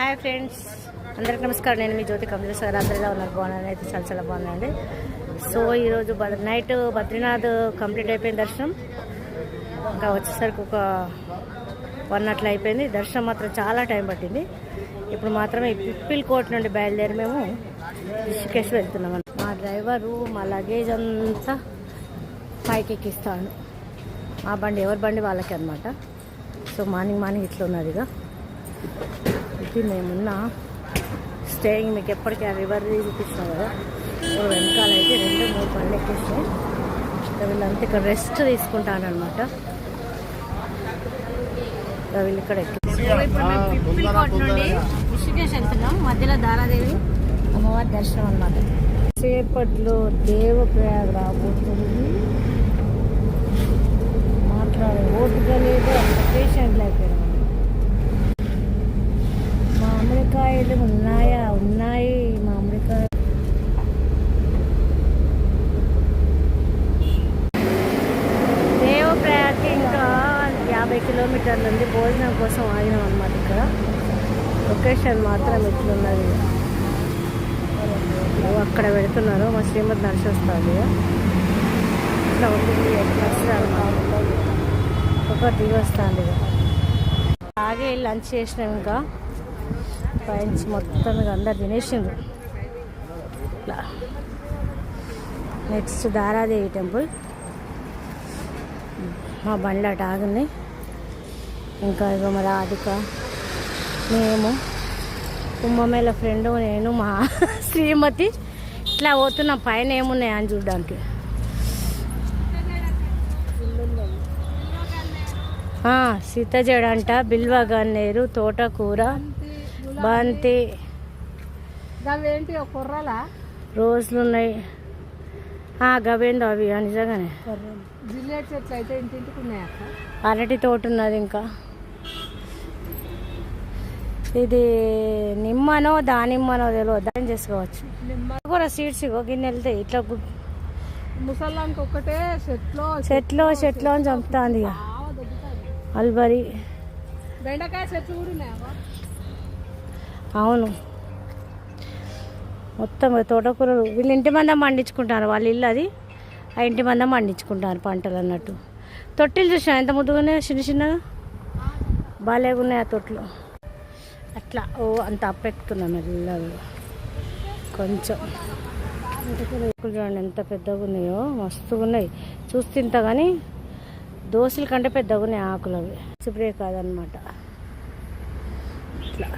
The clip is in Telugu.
హాయ్ ఫ్రెండ్స్ అందరికి నమస్కారం. నేను మీ జ్యోతి కమలేష్ గారు అందరూ ఉన్నారు? బాగున్నాను అయితే చాలా చాలా బాగున్నాయండి సో ఈరోజు బ నైట్ బద్రీనాథ్ కంప్లీట్ అయిపోయింది దర్శనం. ఇంకా వచ్చేసరికి ఒక వన్ అట్లా అయిపోయింది. దర్శనం మాత్రం చాలా టైం పట్టింది. ఇప్పుడు మాత్రమే పిప్పిల్ కోట్ నుండి బయలుదేరి మేము రిషికేశ్ వెళ్తున్నాం మా డ్రైవరు మా లగేజ్ అంతా పైకి ఎక్కిస్తాడు. మా బండి ఎవరి బండి వాళ్ళకి అనమాట సో మార్నింగ్ మార్నింగ్ ఇట్లా ఉన్నది ఇది మేమున్న స్టేయింగ్ మీకు ఎప్పటికీ ఆ రివర్ చూపిస్తాం కదా. ఇప్పుడు వెనకాల అయితే రెండు మూడు పళ్ళు ఎక్కిస్తాయి ఇంకా వీళ్ళంతా ఇక్కడ రెస్ట్ తీసుకుంటానమాట వీళ్ళు ఇక్కడ వెళ్తున్నాం. మధ్యలో దారాదేవి అమ్మవారి దర్శనం అనమాట సేపట్లో దేవప్రయాగ రాబోతుంది మాట్లాడే ఓపిక లేదు. మామిడికాయలు ఉన్నాయా? ఉన్నాయి మామిడికాయ దేవప్రయాగ్కి ఇంకా యాభై కిలోమీటర్ల నుండి భోజనం కోసం ఆగినాం అనమాట ఇక్కడ లొకేషన్ మాత్రం ఇట్లున్నది అక్కడ పెడుతున్నారు మా శ్రీమతి నడిచి ఇట్లా ఉంటుంది ఎట్లా ఒక దిగి వస్తుంది బాగా లంచ్ చేసినాం ఇంకా. పైనుంచి మొత్తం అందరు తినేసిండ్రు. ఇట్లా. Next Dharadevi temple. మా బండ్లు అటు ఆగున్నాయి. ఇంకా ఇక మా రాధిక మేము కుంభమేళ ఫ్రెండ్ నేను మా శ్రీమతి ఇట్లా పోతున్నాం పైన ఏమున్నాయి అని చూడడానికి. ఆ, సీతజడంట బిల్వ గన్నేరు తోటకూర బంతి. అవేంటి కుర్రలా? రోజులు ఉన్నాయి ఆ, గవేందో అవి నిజంగానే. జిల్లేట్ చెట్లు అయితే ఇంటింటికి అరటి తోట ఉన్నది ఇంకా. ఇది నిమ్మనో దానిమ్మనో తెలియదు దాని చేసుకోవచ్చు. నిమ్మ కూడా సీడ్స్ గిన్నె వెళ్తాయి ఇట్లా ముసల్లానికి ఒక్కటే చెట్లు చెట్లో చెట్లో అని చంపుతాంది అల్బరి. బెండకాయ చెట్లు కూడా ఉన్నాయి. అవును. మొత్తం తోటకూరలు వీళ్ళు ఇంటి మందం పండించుకుంటారు వాళ్ళ ఇల్లు అది. ఆ ఇంటి మందం పండించుకుంటారు పంటలు అన్నట్టు. తొట్టిలు చూసినా ఎంత ముద్దుగా చిన్న చిన్నగా? బాగాలేగున్నాయి ఆ తొట్లు. అట్లా. ఓ అంత అప్పెక్కుతున్నాం మెల్లగా. కొంచెం. చూడండి ఎంత పెద్దగా ఉన్నాయో మస్తుగా ఉన్నాయి చూస్తుంత కానీ దోశల కంటే పెద్దగా ఉన్నాయి ఆకులు అవి స్ప్రే కాదనమాట ఇట్లా